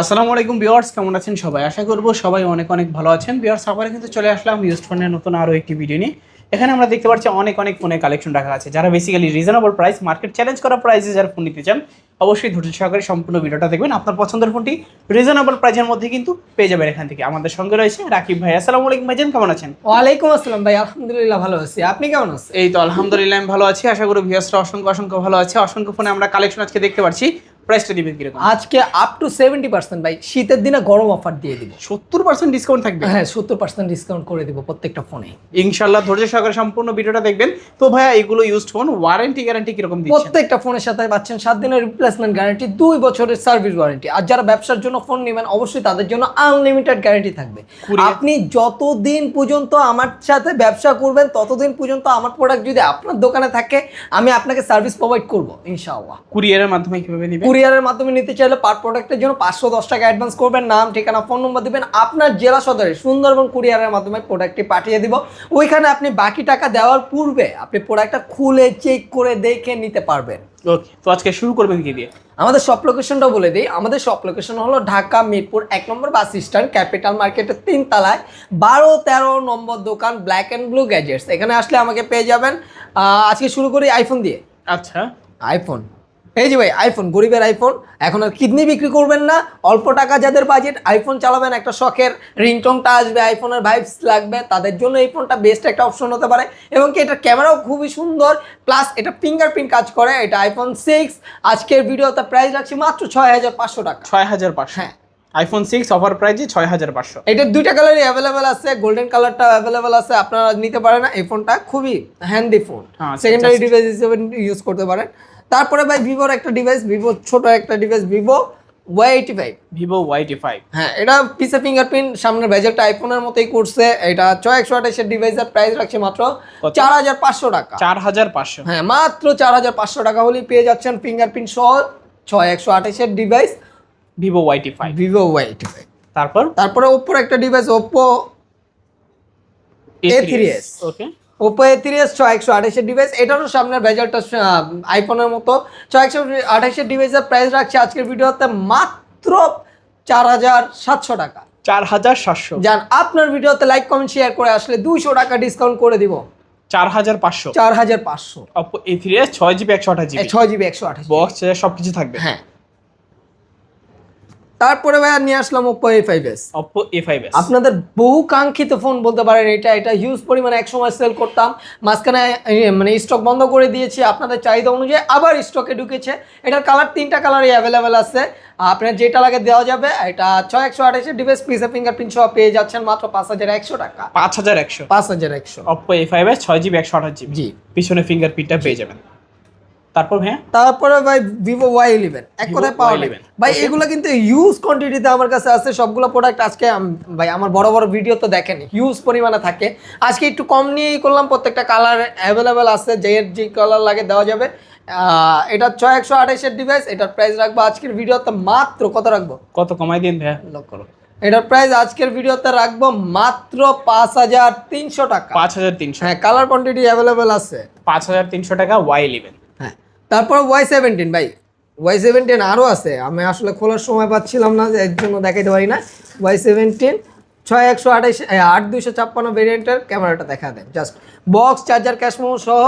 আসসালামু আলাইকুম ভিউয়ার্স কেমন আছেন সবাই? আশা করব সবাই অনেক অনেক ভালো আছেন। ভিউয়ার্স আবার কিন্তু চলে আসলাম ইউজড ফোনের নতুন আরও একটি ভিডিও নিয়ে। এখানে আমরা দেখতে পাচ্ছি অনেক অনেক ফোনের কালেকশন রাখা আছে যারা basically reasonable price market challenge করা প্রাইসে যারা ফোন নিতে চান অবশ্যই ধৈর্য সহকারে সম্পূর্ণ ভিডিওটা দেখবেন। আপনার পছন্দের ফোনটি রিজনেবল প্রাইসের মধ্যে কিন্তু পেয়ে যাবেন এখান থেকে। আমাদের সঙ্গে রয়েছে রাকিব ভাই। আসসালামু আলাইকুম ভাইজান কেমন আছেন? ওয়ালাইকুম আসসালাম ভাই আলহামদুলিল্লাহ ভালো আছি। আপনি কেমন আছেন? এই তো আলহামদুলিল্লাহ আমি ভালো আছি। আশা করি ভিউয়ার্সরা অসংখ্য অসংখ্য ভালো আছে। অসংখ্য ফোনে আমরা কালেকশন আজকে দেখতে পাচ্ছি। প্রাইসটা দিবেন কীরকম? আজকে আপ টু সেভেন্টি পার্সেন্ট ভাই শীতের দিনে গরম অফার দিয়ে দিব। সত্তর পার্সেন্ট ডিসকাউন্ট থাকবে? হ্যাঁ সত্তর পার্সেন্ট ডিসকাউন্ট করে দিব প্রত্যেকটা ফোনে ইনশাল্লাহ ধৈর্য সহকারে সম্পূর্ণ ভিডিওটা দেখবেন। তো ভাইয়া এগুলো ইউজড ফোন ওয়ারেন্টি গ্যারান্টি কীরকম দিচ্ছেন? প্রত্যেকটা ফোনের সাথে পাচ্ছেন সাত দিনের রিপ্লেসমেন্ট গ্যারান্টি দুই বছরের সার্ভিস ওয়ারেন্টি আর যারা ব্যবসার জন্য ফোন নেবেন অবশ্যই তাদের জন্য আনলিমিটেড গ্যারান্টি থাকবে। আপনি যতদিন পর্যন্ত আমার সাথে ব্যবসা করবেন ততদিন পর্যন্ত আমার প্রোডাক্ট যদি আপনার দোকানে থাকে আমি আপনাকে সার্ভিস প্রোভাইড করব ইনশাআল্লাহ। কুরিয়ারের মাধ্যমে কীভাবে নিবে কুরিয়ারের মাধ্যমে নিতে চাইলে পার প্রোডাক্টের জন্য পাঁচশো দশ টাকা অ্যাডভান্স করবেন। নাম ঠিকানা ফোন নম্বর দিবেন। আপনার জেলা সদরে সুন্দরবন কুরিয়ারের মাধ্যমে প্রোডাক্টটি পাঠিয়ে দিব। ওইখানে আপনি বাকি টাকা দেওয়ার পূর্বে আপনি প্রোডাক্টটা খুলে চেক করে দেখে নিতে পারবেন। ওকে তো আজকে শুরু করবেন কি দিয়ে? আমাদের শপ লোকেশনটা বলে দিই। আমাদের শপ লোকেশন হলো ঢাকা মিরপুর এক নম্বর বাস স্ট্যান্ড ক্যাপিটাল মার্কেটের তিন তলায় বারো তেরো নম্বর দোকান ব্ল্যাক অ্যান্ড ব্লু গ্যাজেটস এখানে আসলে আমাকে পেয়ে যাবেন। আজকে শুরু করি আইফোন দিয়ে। আচ্ছা। আইফোন এই যে ভাই আইফোন গরিবের আইফোন এখন আর কিডনি বিক্রি করবেন না অল্প টাকা যাদের বাজেট আইফোন চালাবেন একটা শখের রিংটংটা আসবে আইফোনের ভাইবস লাগবে তাদের জন্য এই ফোনটা বেস্ট একটা অপশন হতে পারে। এবং কি এটার ক্যামেরাও খুবই সুন্দর প্লাস এটা ফিঙ্গারপ্রিন্ট কাজ করে এটা আইফোন সিক্স আজকের ভিডিওতে প্রাইস রাখছি মাত্র ছয় হাজার পাঁচশো টাকা। ছয় হাজার পাঁচশো। হ্যাঁ। আইফোন সিক্স অফার প্রাইজে ছয় হাজার পাঁচশো। এটার দুইটা কালারই অ্যাভেলেবেল আছে গোল্ডেন কালারটা অ্যাভেলেবেল আছে আপনারা নিতে পারেন না এই ফোনটা খুবই হ্যান্ডি ফোন হ্যাঁ, সেকেন্ডারি ডিভাইস হিসেবে ইউজ করতে পারেন। তারপরে ভাই ভিভোর একটা ডিভাইস ভিভো ছোট একটা device Vivo Y eighty five Vivo Y eighty five হ্যাঁ এটা পিসে ফিঙ্গারপ্রিন্ট সামনের ভেজেলটা আইফোনের মতোই করছে এটা ছয় একশো আঠাশের ডিভাইসের প্রাইস রাখছে মাত্র চার হাজার পাঁচশো টাকা। চার হাজার পাঁচশো। হ্যাঁ মাত্র চার হাজার পাঁচশো টাকা হলেই পেয়ে যাচ্ছেন ফিঙ্গারপ্রিন্ট সহ ছয় একশো আঠাশের device Vivo Y eighty five Vivo Y eighty five তারপর? তারপরে ওপ্পোর একটা device Oppo A3s okay Oppo A তিরিশ ছয় একশো আঠাশের ডিভাইস এটারও সামনের ভেজালটা আইফোনের মতো। ছয় একশো আঠাশের ডিভাইসের প্রাইস রাখছে আজকের ভিডিওতে মাত্র চার হাজার সাতশো টাকা। চার হাজার সাতশো। যান আপনার ভিডিওতে লাইক কমেন্ট শেয়ার করে আসলে দুইশো টাকা ডিসকাউন্ট করে দিব। চার হাজার পাঁচশো। চার হাজার পাঁচশো। এ থ্রি ছয় জিবি একশো আঠাশ জিবি ছয় জিবি একশো আঠাশ বক্স সব কিছু থাকবে। হ্যাঁ। তারপরে ভাই নিয়ে আসলাম অপো এ ফাইভ এস আপনাদের বহু কাঙ্ক্ষিত ফোন বলতে পারেন এটা এটা হিউজ পরিমাণে এক সময় সেল করতাম। মাঝখানে মানে স্টক বন্ধ করে দিয়েছি আপনাদের চাহিদা অনুযায়ী আবার স্টকে ঢুকেছে। এটার কালার তিনটা কালারই অ্যাভেলেবেল আছে। আপনার যেটা লাগে দেওয়া যাবে এটা ছয় একশো আঠাশের ডিভাইস পিসে ফিঙ্গারপ্রিন্ট সহ পেয়ে যাচ্ছেন মাত্র পাঁচ হাজার একশো টাকা। পাঁচ হাজার একশো। পাঁচ হাজার একশো। ফাইভ এস ছয় জিবি একশো আঠাশ জিবি জি। পিছনে ফিঙ্গারপ্রিন্টটা পেয়ে যাবেন। তারপর হ্যাঁ তারপরে ভাই ভিভো ওয়াই ইলেভেন এক কথায় পাওয়া Y11 যাবে ভাই এগুলো কিন্তু হিউজ কোয়ান্টিটিতে আমার কাছে আছে সবগুলো প্রোডাক্ট আজকে ভাই আমার বড় বড় ভিডিও তো দেখেন হিউজ পরিমাণে থাকে। আজকে একটু কম নিয়েই করলাম প্রত্যেকটা কালার অ্যাভেলেবেল আছে যে যে কালার লাগে দেওয়া যাবে। এটা ছয় একশো আঠাশের ডিভাইস এটার প্রাইস রাখব আজকের ভিডিওতে মাত্র কত রাখব? কত কমাই দিন ভাইয়া? লক করো। এটার প্রাইস আজকের ভিডিওতে রাখব মাত্র পাঁচ হাজার তিনশো টাকা। পাঁচ হাজার তিনশো। হ্যাঁ কালার কোয়ান্টিটি অ্যাভেলেবেল আছে। পাঁচ হাজার তিনশো টাকা ওয়াই ইলেভেন তারপর ওয়াই সেভেন্টিন ভাই। ওয়াই সেভেন্টিন আরও আছে। আমি আসলে খোলার সময় পাচ্ছিলাম না এর জন্য দেখাইতে পারি না। ওয়াই সেভেন্টিন ছয় একশো আঠাশ আট দুইশো ছাপ্পান্ন ভেরিয়েন্টের ক্যামেরাটা দেখা দেয় জাস্ট বক্স চার্জার ক্যাশমো সহ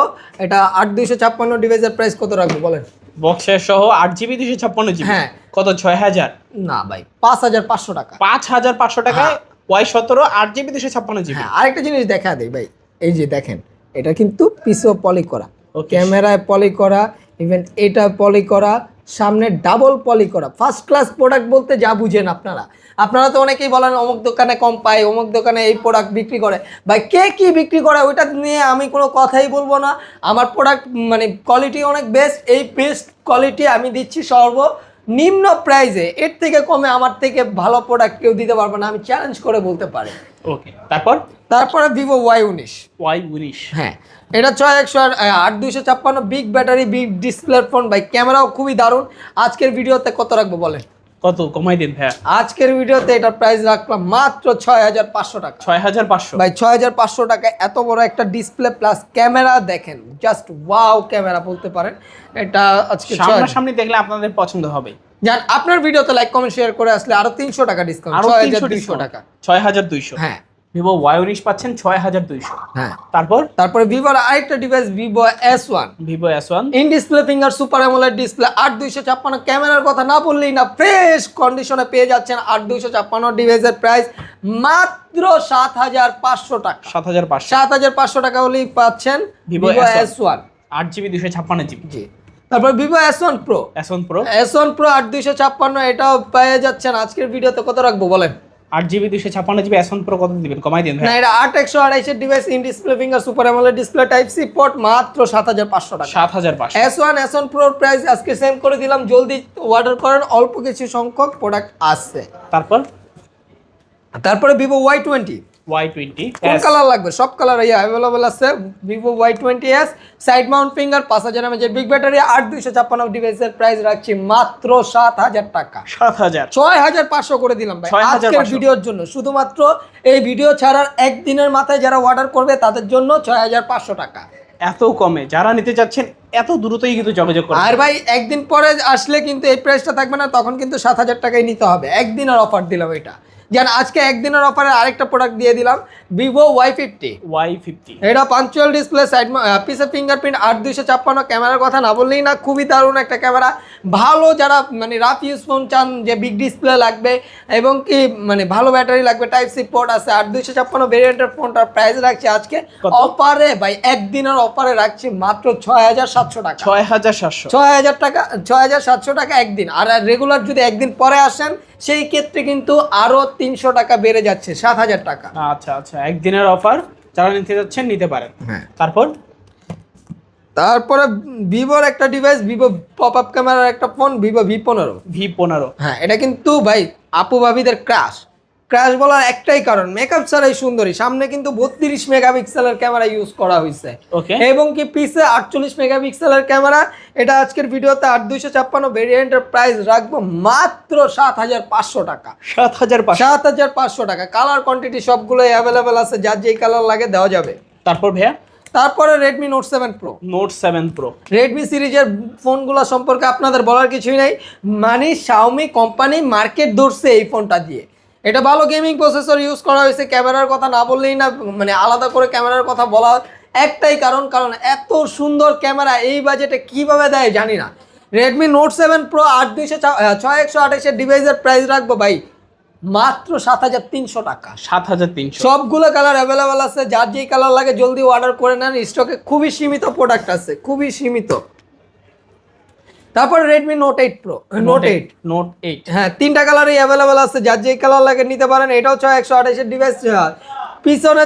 এটা আট দুইশো ছাপ্পান্ন ডিভাইসের প্রাইস কত রাখব বলেন? বক্সের সহ আট জিবি দুশো ছাপ্পান্ন জিবি। হ্যাঁ। কত? ছয় হাজার। না ভাই পাঁচ হাজার পাঁচশো টাকা। পাঁচ হাজার পাঁচশো টাকায় ওয়াই সতেরো আট জিবি দুশো ছাপ্পান্ন জিবি। হ্যাঁ আরেকটা জিনিস দেখা দেয় ভাই। এই যে দেখেন এটা কিন্তু পিসও পলি করা. ক্যামেরায় পলি করা ইভেন এটা পলি করা, সামনে ডাবল পলি করা। ফার্স্ট ক্লাস প্রোডাক্ট বলতে যা বুঝেন আপনারা। আপনারা তো অনেকেই বলেন, অমুক দোকানে কম পায়, অমুক দোকানে এই প্রোডাক্ট বিক্রি করে। বা কে কি বিক্রি করে, ওইটা নিয়ে আমি কোনো কথাই বলব না। আমার প্রোডাক্ট মানে কোয়ালিটি অনেক বেস্ট এই বেস্ট কোয়ালিটি আমি দিচ্ছি সর্ব। নিম্ন প্রাইজে এর থেকে কমে আমার থেকে ভালো প্রোডাক্ট কেউ দিতে পারবে না আমি চ্যালেঞ্জ করে বলতে পারি। ওকে তারপর? তারপরে ভিভো ওয়াই উনিশ। ওয়াই উনিশ। হ্যাঁ এটা ছয় একশো আট- আট দুইশো ছাপ্পান্ন big battery big display phone by ক্যামেরাও খুবই দারুণ। আজকের ভিডিওতে কত রাখব বলেন? কত? কমাই দিন ভাইয়া। আজকের ভিডিওতে এটার প্রাইস রাখলাম মাত্র ছয় হাজার পাঁচশো টাকা। ছয় হাজার পাঁচশো। ভাই ছয় হাজার পাঁচশো টাকা এত বড় একটা ডিসপ্লে প্লাস ক্যামেরা দেখেন। জাস্ট ওয়াও ক্যামেরা বলতে পারেন। এটা আজকে সামনাসামনি দেখলে আপনাদের পছন্দ হবে। যান আপনার ভিডিওতে লাইক কমেন্ট শেয়ার করে আসলে আরও তিনশো টাকা ডিসকাউন্ট ছয় হাজার দুইশো টাকা। ছয় হাজার দুইশো। হ্যাঁ। ভিভো ওয়াই উনিশ পাচ্ছেন ছয় হাজার দুইশো। হ্যাঁ। তারপর? তারপরে ভিভোর আরেকটা device Vivo S one Vivo S one in display finger super AMOLED display আট দুইশো ছাপ্পান্ন। ক্যামেরার কথা না বললেই না ফ্রেশ কন্ডিশনে পেয়ে যাচ্ছেন আট দুইশো ছাপ্পান্ন ডিভাইসের প্রাইস মাত্র সাত হাজার পাঁচশো টাকা। সাত হাজার পাঁচশো। সাত হাজার পাঁচশো টাকা হলেই পাচ্ছেন ভিভো এস ওয়ান আট জিবি দুশো ছাপ্পান্ন জিবি। জি। তারপর Vivo S one pro S one pro S one pro আট দুইশো ছাপ্পান্ন এটাও পেয়ে যাচ্ছেন। আজকের ভিডিওতে কত রাখব বলেন? আট জিবি দুশো ছাপ্পান্ন জিবি এস ওয়ান প্রো কত দিবেন? কমাই দিন না এটা আট একশো আড়াইশের device in display finger super AMOLED display type C port মাত্র সাত হাজার পাঁচশো টাকা। সাত হাজার পাঁচশো। এস ওয়ান এস ওয়ান প্রোর প্রাইস আজকে সেম করে দিলাম জলদি অর্ডার করেন অল্প কিছু সংখ্যক প্রোডাক্ট আসছে তারপর? তারপরে Vivo Y twenty Y twenty কোন কালার লাগবে? সব কালার ইয়ে অ্যাভেলেবল আছে। Vivo Y S side mount finger পাঁচ হাজার এমএচের বিগ ব্যাটারি আট দুইশো ছাপ্পান্ন ডিভাইসের প্রাইস রাখছি মাত্র সাত হাজার টাকা। সাত হাজার। ছয় হাজার পাঁচশো করে দিলাম ভাই। আজকের ভিডিওর জন্য। শুধুমাত্র এই ভিডিও ছাড়ার একদিনের মাথায় যারা অর্ডার করবে তাদের জন্য ছয় হাজার পাঁচশো টাকা। এত কমে। যারা নিতে চাচ্ছেন এত দ্রুতই কিন্তু যোগাযোগ করুন। আর ভাই একদিন পরে আসলে কিন্তু এই প্রাইসটা থাকবে না তখন কিন্তু সাত হাজার টাকাই নিতে হবে। একদিনের অফার দিলাম এটা। যেন আজকে একদিনের অফারে আরেকটা প্রোডাক্ট দিয়ে দিলাম Vivo Y fifty Y fifty এটা পাঞ্চুয়াল ডিসপ্লে সাইড পিসে ফিঙ্গারপ্রিন্ট আট দুইশো ছাপ্পান্ন ক্যামেরার কথা না বললেই না খুবই দারুণ একটা ক্যামেরা ভালো যারা মানে রাফ ইউজ ফোন চান যে বিগ ডিসপ্লে লাগবে এবং কি মানে ভালো ব্যাটারি লাগবে টাইপ সি পোর্ট আছে আট দুইশো ছাপ্পান্ন ভেরিয়েন্টের ফোনটার প্রাইস রাখছি আজকে অফারে ভাই একদিনের অফারে রাখছি মাত্র ছয় হাজার সাতশো টাকা। ছয় হাজার সাতশো? ছয় হাজার টাকা ছয় হাজার সাতশো টাকা একদিন আর রেগুলার যদি একদিন পরে আসেন সেই ক্ষেত্রে কিন্তু আরও তিনশো টাকা বেড়ে যাচ্ছে সাত হাজার টাকা। আচ্ছা আচ্ছা একদিনের অফার যারা নিতে যাচ্ছেন নিতে পারেন। হ্যাঁ। তারপর? তারপরে ভিভোর একটা ডিভাইস ভিভো পপ আপ ক্যামেরার একটা ফোন ভিভো ভি পনেরো। ভি পনেরো। হ্যাঁ এটা কিন্তু ভাই আপু ভাবিদের ক্রাশ ক্রাশ বলার একটাই কারণ মেকআপ ছাড়াই সুন্দরী। সামনে কিন্তু বত্রিশ মেগাপিক্সেলের ক্যামেরা ইউজ করা হয়েছে এবং কি পিসে আটচল্লিশ মেগাপিক্সেলের ক্যামেরা এটা আজকের ভিডিওতে আট দুইশো ছাপ্পান্ন ভেরিয়েন্টের প্রাইস রাখব মাত্র সাত হাজার পাঁচশো টাকা। সাত হাজার সাত হাজার পাঁচশো টাকা। কালার কোয়ান্টিটি সবগুলোই অ্যাভেলেবেল আছে যার যেই কালার লাগে দেওয়া যাবে। তারপর ভাইয়া? তারপরে Redmi note seven pro note seven pro Redmi সিরিজের ফোনগুলো সম্পর্কে আপনাদের বলার কিছুই নাই। মানে শাওমি কোম্পানি মার্কেট ধরছে এই ফোনটা দিয়ে। এটা ভালো গেমিং প্রসেসর ইউজ করা হয়েছে ক্যামেরার কথা না বললেই না মানে আলাদা করে ক্যামেরার কথা বলা একটাই কারণ কারণ এত সুন্দর ক্যামেরা এই বাজেটে কীভাবে দেয় জানি না। রেডমি নোট সেভেন প্রো আট দুইশো ছয় একশো আঠাশের ডিভাইসের প্রাইস রাখব ভাই। মাত্র সাত হাজার তিনশো টাকা। সাত হাজার তিনশো। সবগুলো কালার অ্যাভেলেবেল আছে যার যেই কালার লাগে জলদি অর্ডার করে নেন। স্টকে খুবই সীমিত প্রোডাক্ট আছে খুবই সীমিত। তারপর Redmi note eight pro note eight note eight হ্যাঁ তিনটা কালারই অ্যাভেলেবেল আছে যার যেই কালার লাগে নিতে পারেন এটাও ছয় একশো আঠাশের ডিভাইস পিছনে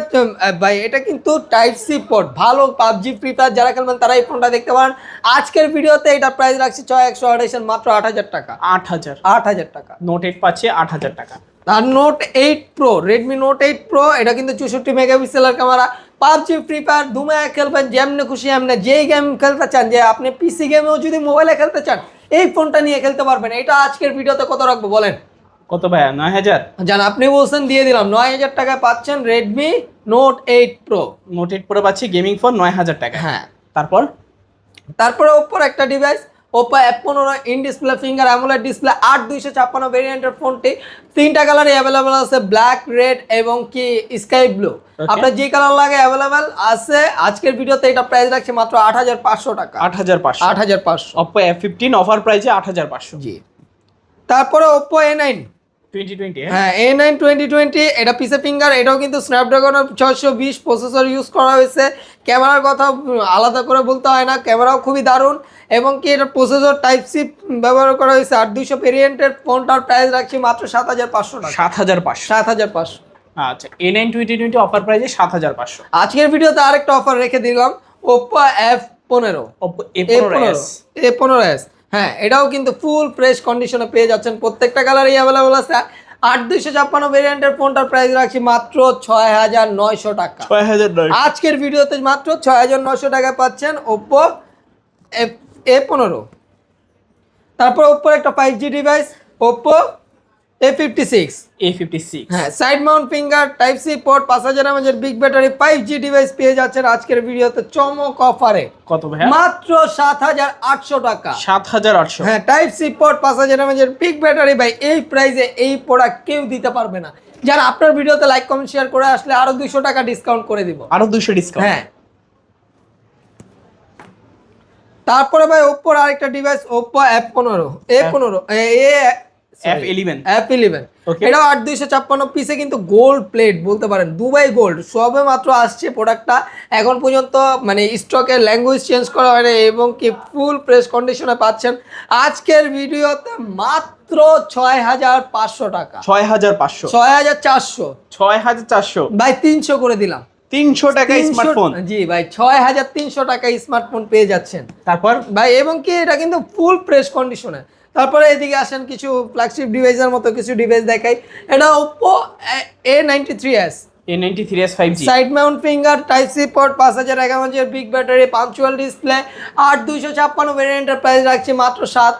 ভাই এটা কিন্তু টাইপ সি পোর্ট ভালো পাবজি ফ্রি ফায়ার যারা খেলবেন তারা এই ফোনটা দেখতে পারেন। আজকের ভিডিওতে এটা প্রাইস রাখছি ছয় একশো আঠাশের মাত্র আট হাজার টাকা। আট হাজার। আট হাজার টাকা। নোট এইট পাচ্ছে আট হাজার টাকা। আর note eight pro Redmi note eight pro এটা কিন্তু চৌষট্টি মেগাপিক্সেলের ক্যামেরা পাবজি ফ্রি ফায়ার ধুমায় খেলবেন যেমনি খুশি এমনি। যেই গেম খেলতে চান যে আপনি পিসি গেমেও যদি মোবাইলে খেলতে চান এই ফোনটা নিয়ে খেলতে পারবেন। এটা আজকের ভিডিওতে কত রাখব বলেন? কত ভাইয়া? নয় হাজার? জান আপনি বলছেন দিয়ে দিলাম। নয় হাজার টাকায় পাচ্ছেন Redmi note eight pro note eight pro পাচ্ছি গেমিং ফোন নয় হাজার টাকা। হ্যাঁ। তারপর? তারপরে ওপ্পোর একটা ডিভাইস ওপ্পো অ্যাপ পনেরো in display finger AMOLED display আট দুইশো ছাপ্পান্ন ভেরিয়েন্টের ফোনটি তিনটা কালারই অ্যাভেলেবেল আছে ব্ল্যাক রেড এবং কি স্কাই ব্লু আপনার যে কালার লাগে অ্যাভেলেবেল আছে আজকের ভিডিওতে এটা প্রাইস রাখছে মাত্র আট হাজার পাঁচশো টাকা। আট হাজার পাঁচশো। আট হাজার পাঁচশো। অপ্পো এফ ফিফটিন অফার প্রাইসে আট হাজার পাঁচশো। জি। তারপরে ওপ্পো এ নাইন হ্যাঁ এ নাইন টোয়েন্টি টোয়েন্টি এটা পিসে ফিঙ্গার এটাও কিন্তু স্ন্যাপড্রাগনের ছয়শো বিশ প্রসেসর ইউজ করা হয়েছে। ক্যামেরার কথা আলাদা করে বলতে হয় না ক্যামেরাও খুবই দারুণ। এবং কি এটা প্রসেসর টাইপ সি ব্যবহার করা হয়েছে আর দুইশো ভেরিয়েন্টের ফোনটার প্রাইস রাখছি মাত্র সাত হাজার পাঁচশো টাকা। সাত হাজার পাঁচশো। সাত হাজার পাঁচশো। আচ্ছা A nine twenty twenty offer প্রাইসে সাত হাজার পাঁচশো। আজকের ভিডিওতে আরেকটা অফার রেখে দিলাম ওপ্পো এফ পনেরো। অপ্পো এ পনেরো পনেরো এ পনেরো এস হ্যাঁ এটাও কিন্তু ফুল ফ্রেশ কন্ডিশনে পেয়ে যাচ্ছেন। প্রত্যেকটা কালারই অ্যাভেলেবল আছে। আট দুইশো ছাপ্পান্ন ভেরিয়েন্টের ফোনটার প্রাইস রাখছি মাত্র ছয় হাজার নয়শো টাকা। ছয় হাজার আজকের ভিডিওতে মাত্র ছয় হাজার নয়শো টাকা পাচ্ছেন ওপো এ পনেরো। তারপর ওপ্পোর একটা five G device Oppo A56 A56 হ্যাঁ side mount finger type C port 5000 mAh এর বিগ ব্যাটারি 5G ডিভাইস পেয়ে যাচ্ছেন আজকের ভিডিওতে চমক অফারে। কত ভাই মাত্র 7800 টাকা। 7800 হ্যাঁ টাইপ সি পোর্ট 5000 mAh এর বিগ ব্যাটারি ভাই এই প্রাইসে এই প্রোডাক্ট কেউ দিতে পারবে না। যারা আপনার ভিডিওতে লাইক কমেন্ট শেয়ার করে আসলে আরও দুশো টাকা ডিসকাউন্ট করে দিব। আরও দুশো ডিসকাউন্ট হ্যাঁ। তারপরে ভাই ওপ্পোর আরেকটা ডিভাইস ওপ্পো এফ পনেরো। এ পনেরো। এ ইলেভেন ইলেভেন এটাও আট দুইশো ছাপ্পান্ন পিসে কিন্তু গোল্ড প্লেট বলতে পারেন দুবাই গোল্ড সবে মাত্র আসছে প্রোডাক্টটা এখন পর্যন্ত মানে স্টকে ল্যাঙ্গুয়েজ চেঞ্জ করা হয়নি এবং কি ফুল প্রেস কন্ডিশনে পাচ্ছেন। আজকের ভিডিওতে মাত্র ছয় হাজার পাঁচশো টাকা। ছয় হাজার পাঁচশো। ছয় হাজার চারশো। ছয় হাজার চারশো। ভাই তিনশো করে দিলাম। তিনশো টাকা স্মার্টফোন জি ভাই ছয় হাজার তিনশো টাকা স্মার্টফোন পেয়ে যাচ্ছেন। তারপর? ভাই এবং কি এটা কিন্তু ফুল প্রেস কন্ডিশনে তারপরে এদিকে আসেন কিছু ফ্ল্যাগশিপ ডিভাইসের মতো কিছু ডিভাইস দেখাই। এটা Oppo A ninety three S A ninety three S five G side mount finger type C port পাঁচ হাজার এগারো বিগ ব্যাটারি পাঞ্চুয়াল ডিসপ্লে আট দুইশো ছাপ্পান্ন ভেরিয়েন্টের প্রাইস রাখছি মাত্র সাত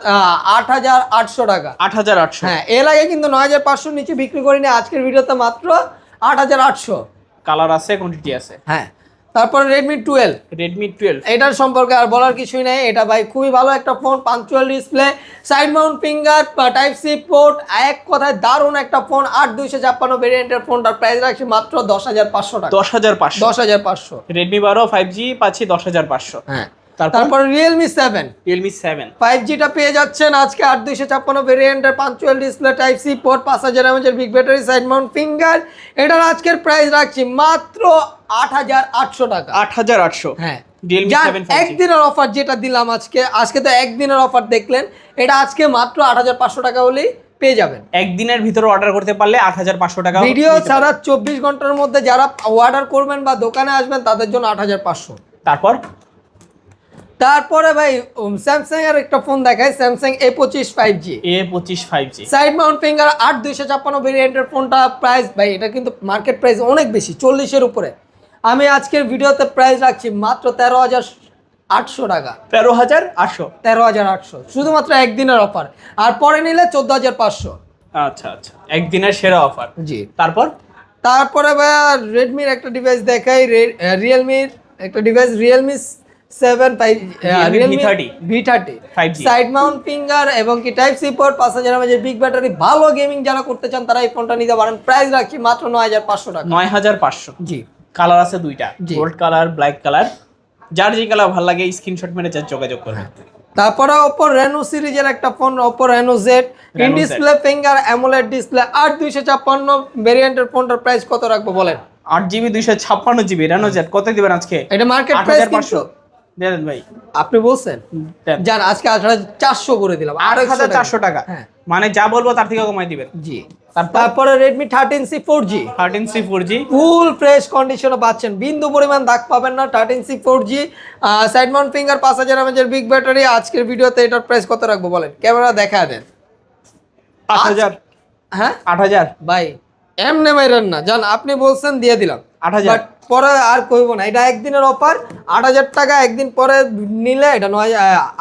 আট হাজার আটশো টাকা। আট হাজার আটশো। হ্যাঁ এর আগে কিন্তু নয় হাজার পাঁচশোর নিচে বিক্রি করিনি আজকের ভিডিওতে মাত্র আট হাজার আটশো। কালার আছে কোয়ান্টিটি আছে। হ্যাঁ। তারপরে রেডমি টুয়েলভ রেডমি টুয়েলভ এটার সম্পর্কে আর বলার কিছুই নেই। এটা ভাই খুবই ভালো একটা phone punch hole display side mount finger type C port এক কথায় দারুণ একটা ফোন আট দুইশো ছাপ্পান্ন ভেরিয়েন্টের ফোনটার প্রাইস রাখছি মাত্র দশ হাজার পাঁচশো টাকা। দশ হাজার পাঁচশো। দশ হাজার পাঁচশো। রেডমি বারো ফাইভ জি পাচ্ছি দশ হাজার পাঁচশো। হ্যাঁ। তারপর? Realme seven Realme seven five জিটা পেয়ে যাচ্ছেন আজকে আট দুইশো ছাপ্পান্ন ভেরিয়েন্টের punch hole display type C port পাঁচ হাজার এমএচের big battery side mount finger এটার আজকের প্রাইস রাখছি মাত্র আট হাজার আটশো টাকা। আট হাজার আটশো। হ্যাঁ। একদিনের অফার যেটা দিলাম আজকে আজকে তো একদিনের অফার দেখলেন এটা আজকে মাত্র আট হাজার পাঁচশো টাকা হলেই পেয়ে যাবেন। একদিনের ভিতরে অর্ডার করতে পারলে আট হাজার পাঁচশো টাকা ভিডিও ছাড়া চব্বিশ ঘণ্টার মধ্যে যারা অর্ডার করবেন বা দোকানে আসবেন তাদের জন্য আট হাজার পাঁচশো। তারপর? তারপরে ভাই স্যামসাং এর একটা ফোন দেখায় স্যামসাং এ পঁচিশ ফাইভ জি এ পঁচিশ five G side mount finger আট দুইশো ছাপ্পান্ন ভেরিয়েন্টের ফোনটা প্রাইস ভাই এটা কিন্তু মার্কেট প্রাইস অনেক বেশি চল্লিশের উপরে। আমি আজকের ভিডিওতে প্রাইস রাখছি মাত্র তেরো হাজার আটশো টাকা। তেরো হাজার আটশো। তেরো হাজার আটশো শুধুমাত্র একদিনের অফার আর পরে নিলে চোদ্দ হাজার পাঁচশো। আচ্ছা আচ্ছা একদিনের সেরা অফার জি। তারপর? তারপরে ভাইয়া রেডমির একটা ডিভাইস দেখাই রিয়েলমির একটা device Realme seven five V30 V thirty 5G side mount finger এবং কি টাইপ সি পোর্ট পাঁচ হাজার এমএজের বিগ ব্যাটারি ভালো গেমিং যারা করতে চান তারা এই ফোনটা নিতে পারেন। প্রাইস রাখছি মাত্র নয় হাজার পাঁচশো টাকা। নয় হাজার পাঁচশো। জি। কালার আছে দুইটা। গোল্ড কালার ব্ল্যাক কালার যার যে কালার ভালো লাগে স্ক্রিনশট মেরে যার যোগাযোগ করবে তারপরে ওপো রেনো সিরিজের একটা phone Oppo Reno Z in display finger AMOLED display আট দুইশো ছাপ্পান্ন। ভেরিয়েন্টের ফোনটার প্রাইস কত রাখব বলেন? আট জিবি দুইশো ছাপ্পান্ন জিবি রেনো জেট কত দিবেন আজকে? এটা মার্কেট প্রাইস পাঁচশো। দেন ভাই। আপনি বলছেন? যান আজকে আট হাজার চারশো করে দিলাম। আট হাজার চারশো টাকা। হ্যাঁ। মানে যা বলব তার থেকে কমাই দিবেন। জি। তারপরে? Redmi thirteen C four G thirteen C four G full fresh কন্ডিশনে পাচ্ছেন। বিন্দু পরিমাণ দাগ পাবেন না thirteen C four G side mount finger পাঁচ হাজার এমএচের বিগ ব্যাটারি আজকের ভিডিওতে এটার প্রাইস কত রাখব বলেন? ক্যামেরা দেখা দেন। আট হাজার। হ্যাঁ? আট হাজার। ভাই এমনে মাইরেন না। জান আপনি বলছেন দিয়ে দিলাম। আট হাজার। পরে আর কইব না। এটা একদিনের অফার আট হাজার টাকা একদিন পরে নিলে এটা নয়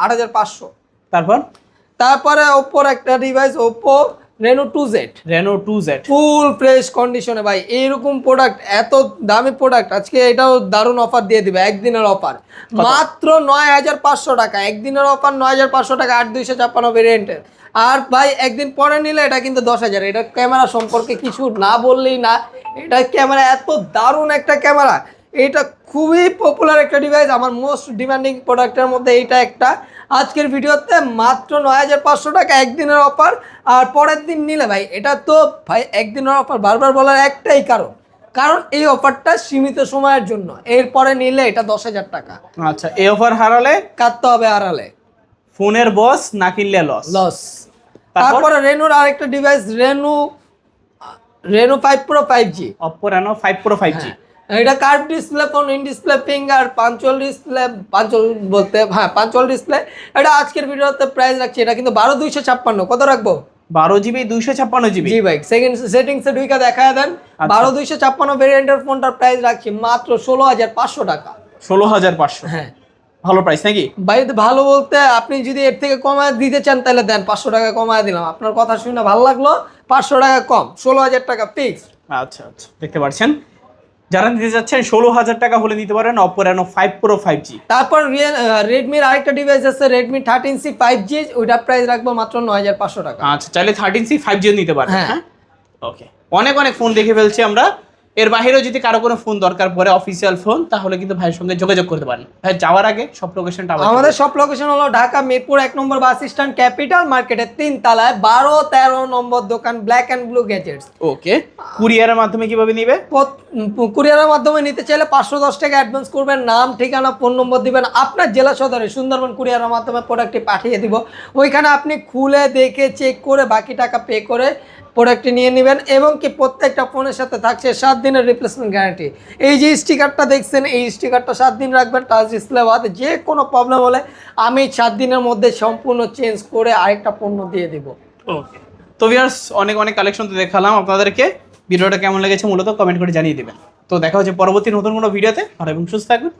আট হাজার পাঁচশো। তারপর? তারপরে ওপ্পোর একটা device Oppo Reno two Z Reno two Z full fresh কন্ডিশনে ভাই এইরকম প্রোডাক্ট এত দামি প্রোডাক্ট আজকে এটাও দারুণ অফার দিয়ে দিবে একদিনের অফার মাত্র নয় হাজার পাঁচশো টাকা একদিনের অফার নয় হাজার পাঁচশো টাকা আট দুইশো ছাপ্পান্ন ভেরিয়েন্টের আর ভাই একদিন পরে নিলে এটা কিন্তু দশ হাজার। এটা ক্যামেরা সম্পর্কে কিছু না বললেই না এটা ক্যামেরা এত দারুণ একটা ক্যামেরা। এটা খুবই পপুলার একটা ডিভাইস আমার মোস্ট ডিমান্ডিং প্রোডাক্টের মধ্যে এইটা একটা। আজকের ভিডিওতে মাত্র নয় হাজার পাঁচশো টাকা একদিনের অফার আর পরের দিন নিলে ভাই এটা তো ভাই একদিনের অফার বারবার বলার একটাই কারণ। কারণ এই অফারটা সীমিত সময়ের জন্য। এরপরে নিলে এটা দশ হাজার টাকা। আচ্ছা এই অফার হারালে? কাটতে হবে আড়ালে ফোনের বস না কিনলে লস লস তারপর? রেনুর আরেকটা device Reno Reno five pro five G Oppo Reno five pro five G এটা curve display phone in display finger punch hole display punch hole বলতে হ্যাঁ পাঞ্চল ডিসপ্লে এটা আজকের ভিডিওতে প্রাইস রাখছি এটা কিন্তু বারো দুইশো ছাপ্পান্ন। কত রাখব? বারো জিবি দুইশো ছাপ্পান্ন জিবি। জি ভাই সেকেন্ড সেটিংসে দুইটা দেখায় দেন। বারো দুইশো ছাপ্পান্ন ভেরিয়েন্টের ফোনটার প্রাইস রাখছি মাত্র ষোলো হাজার পাঁচশো টাকা। ষোলো হাজার পাঁচশো। হ্যাঁ। ভালো প্রাইস নাকি? ভাই ভালো বলতে আপনি যদি এর থেকে কমায় দিতে চান তাহলে দেন। পাঁচশো টাকা কমায় দিলাম। আপনার কথা শুনে ভালো লাগল। পাঁচশো টাকা কম। ষোলো হাজার টাকা ফিক্স আচ্ছা আচ্ছা। দেখতে পাচ্ছেন যারা নিতে যাচ্ছেন ষোলো হাজার টাকা হলে নিতে পারেন Oppo Reno five pro five G তারপর রিয়েল রেডমির আরেকটা ডিভাইস আছে Redmi thirteen C five G ওইটার প্রাইস রাখব মাত্র নয় হাজার পাঁচশো টাকা। আচ্ছা চাইলে থার্টিন সি ফাইভ জিও নিতে পারেন হ্যাঁ। হ্যাঁ? ওকে অনেক অনেক ফোন দেখে ফেলছি আমরা। এর বাইরেও যদি কারও কোনো ফোন দরকার পড়ে অফিসিয়াল ফোন তাহলে কিন্তু ভাইয়ের সঙ্গে যোগাযোগ করতে পারেন। ভাই যাওয়ার আগে সব লোকেশনটা আমাদের সব লোকেশন হলো ঢাকা মিরপুর এক নম্বর বাস স্ট্যান্ড ক্যাপিটাল মার্কেটের তিন তলায় বারো তেরো নম্বর দোকান black and blue gadgets okay কুরিয়ারের মাধ্যমে কীভাবে নিবে? কুরিয়ারের মাধ্যমে নিতে চাইলে পাঁচশো দশ টাকা অ্যাডভান্স করবেন, নাম, ঠিকানা ফোন নম্বর দিবেন, আপনার জেলা সদরে সুন্দরবন কুরিয়ারের মাধ্যমে প্রোডাক্টটি পাঠিয়ে দিব। ওইখানে আপনি খুলে দেখে চেক করে বাকি টাকা পে করে প্রোডাক্টটি নিয়ে নেবেন এবং কি প্রত্যেকটা ফোনের সাথে থাকছে সাত দিনের রিপ্লেসমেন্ট গ্যারান্টি এই যে স্টিকারটা দেখছেন, এই স্টিকারটা সাত দিন রাখবেন টাচ ডিসপ্লে বাদ যে কোনো প্রবলেম হলে আমি সাত দিনের মধ্যে সম্পূর্ণ চেঞ্জ করে আরেকটা পণ্য দিয়ে দিব। ওকে তো ভিউয়ার্স অনেক অনেক কালেকশন তো দেখালাম আপনাদেরকে। ভিডিওটা কেমন লেগেছে মূলত কমেন্ট করে জানিয়ে দেবেন। তো দেখা হচ্ছে পরবর্তী নতুন কোনো ভিডিওতে। ভালো এবং সুস্থ থাকবেন